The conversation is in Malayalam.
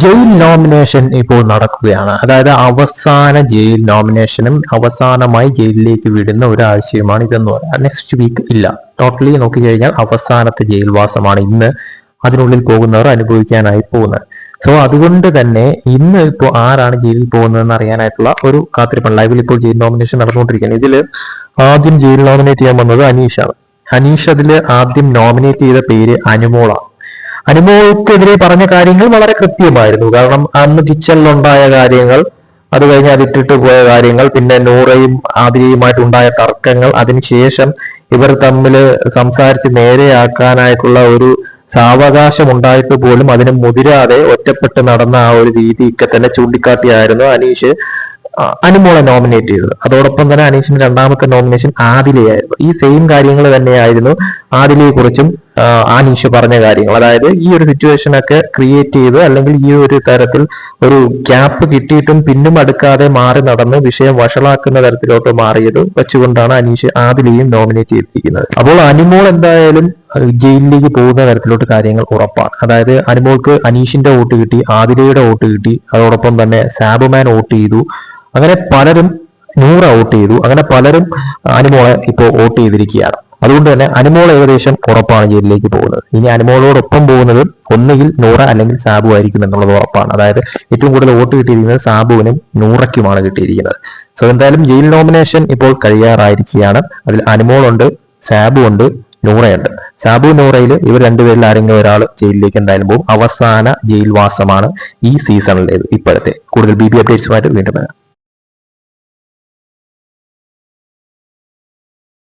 ജയിൽ നോമിനേഷൻ ഇപ്പോൾ നടക്കുകയാണ്. അതായത് അവസാന ജയിൽ നോമിനേഷനും അവസാനമായി ജയിലിലേക്ക് വിടുന്ന ഒരാഴ്ചയുമാണ് ഇതെന്ന് പറയാം. നെക്സ്റ്റ് വീക്ക് ഇല്ല. ടോട്ടലി നോക്കിക്കഴിഞ്ഞാൽ അവസാനത്തെ ജയിൽവാസമാണ് ഇന്ന് അതിനുള്ളിൽ പോകുന്നവർ അനുഭവിക്കാനായി പോകുന്നത്. സോ അതുകൊണ്ട് തന്നെ ഇന്ന് ഇപ്പോൾ ആരാണ് ജയിലിൽ പോകുന്നതെന്ന് അറിയാനായിട്ടുള്ള ഒരു കാത്തിരിപ്പാണ്. ലൈവിൽ ഇപ്പോൾ ജയിൽ നോമിനേഷൻ നടന്നുകൊണ്ടിരിക്കുകയാണ്. ഇതിൽ ആദ്യം ജയിൽ നോമിനേറ്റ് ചെയ്യാൻ വന്നത് അനീഷാണ്. അനീഷ് അതിൽ ആദ്യം നോമിനേറ്റ് ചെയ്ത പേര് അനുമോളാണ്. അനുമോൾക്കെതിരെ പറഞ്ഞ കാര്യങ്ങൾ വളരെ കൃത്യമായിരുന്നു. കാരണം അന്ന് കിച്ചണിലുണ്ടായ കാര്യങ്ങൾ അത് കഴിഞ്ഞ് അതിട്ടിട്ട് പോയ കാര്യങ്ങൾ പിന്നെ നൂറയും ആതിരയുമായിട്ടുണ്ടായ തർക്കങ്ങൾ അതിനുശേഷം ഇവർ തമ്മിൽ സംസാരിച്ച് നേരെയാക്കാനായിട്ടുള്ള ഒരു സാവകാശം ഉണ്ടായിട്ട് പോലും അതിന് മുതിരാതെ ഒറ്റപ്പെട്ട് നടന്ന ആ ഒരു രീതി ഒക്കെ തന്നെ ചൂണ്ടിക്കാട്ടിയായിരുന്നു അനീഷ്. അനുമോളെ നോമിനേറ്റ് ചെയ്തത്. അതോടൊപ്പം തന്നെ അനീഷിന്റെ രണ്ടാമത്തെ നോമിനേഷൻ ആദിലയായിരുന്നു. ഈ സെയിം കാര്യങ്ങൾ തന്നെയായിരുന്നു ആദിലയെ കുറിച്ചും അനീഷ് പറഞ്ഞ കാര്യങ്ങൾ. അതായത് ഈ ഒരു സിറ്റുവേഷൻ ഒക്കെ ക്രിയേറ്റ് ചെയ്ത് അല്ലെങ്കിൽ ഈ ഒരു തരത്തിൽ ഒരു ഗ്യാപ്പ് കിട്ടിയിട്ടും പിന്നും അടുക്കാതെ മാറി നടന്ന് വിഷയം വഷളാക്കുന്ന തരത്തിലോട്ട് മാറിയത് വെച്ചുകൊണ്ടാണ് അനീഷ് ആദിലയും നോമിനേറ്റ് ചെയ്തിരിക്കുന്നത്. അപ്പോൾ അനുമോൾ എന്തായാലും ജയിലിലേക്ക് പോകുന്ന തരത്തിലോട്ട് കാര്യങ്ങൾ ഉറപ്പാണ്. അതായത് അനുമോൾക്ക് അനീഷിന്റെ വോട്ട് കിട്ടി ആതിരയുടെ വോട്ട് കിട്ടി അതോടൊപ്പം തന്നെ സാബുമാൻ വോട്ട് ചെയ്തു. അങ്ങനെ പലരും നൂറ് വോട്ട് ചെയ്തു. അങ്ങനെ പലരും അനുമോളെ ഇപ്പോൾ വോട്ട് ചെയ്തിരിക്കുകയാണ്. അതുകൊണ്ട് തന്നെ അനുമോൾ ഏകദേശം ഉറപ്പാണ് ജയിലിലേക്ക് പോകുന്നത്. ഇനി അനുമോളോടൊപ്പം പോകുന്നത് ഒന്നുകിൽ നൂറ അല്ലെങ്കിൽ സാബു ആയിരിക്കും എന്നുള്ളത് ഉറപ്പാണ്. അതായത് ഏറ്റവും കൂടുതൽ വോട്ട് കിട്ടിയിരിക്കുന്നത് സാബുവിനും നൂറയ്ക്കുമാണ് കിട്ടിയിരിക്കുന്നത്. സോ എന്തായാലും ജയിൽ നോമിനേഷൻ ഇപ്പോൾ കഴിയാറായിരിക്കുകയാണ്. അതിൽ അനുമോളുണ്ട് സാബു ഉണ്ട് നൂറയുണ്ട്. സാബു നൂറയിൽ ഇവർ രണ്ടുപേരിൽ ആരെങ്കിലും ഒരാൾ ജയിലിലേക്ക് എന്തായാലും പോകും. അവസാന ജയിൽവാസമാണ് ഈ സീസണിലേത് ഇപ്പോഴത്തെ. കൂടുതൽ ബി ബി അപ്ഡേറ്റ്സുമായിട്ട് വീണ്ടും വരാം.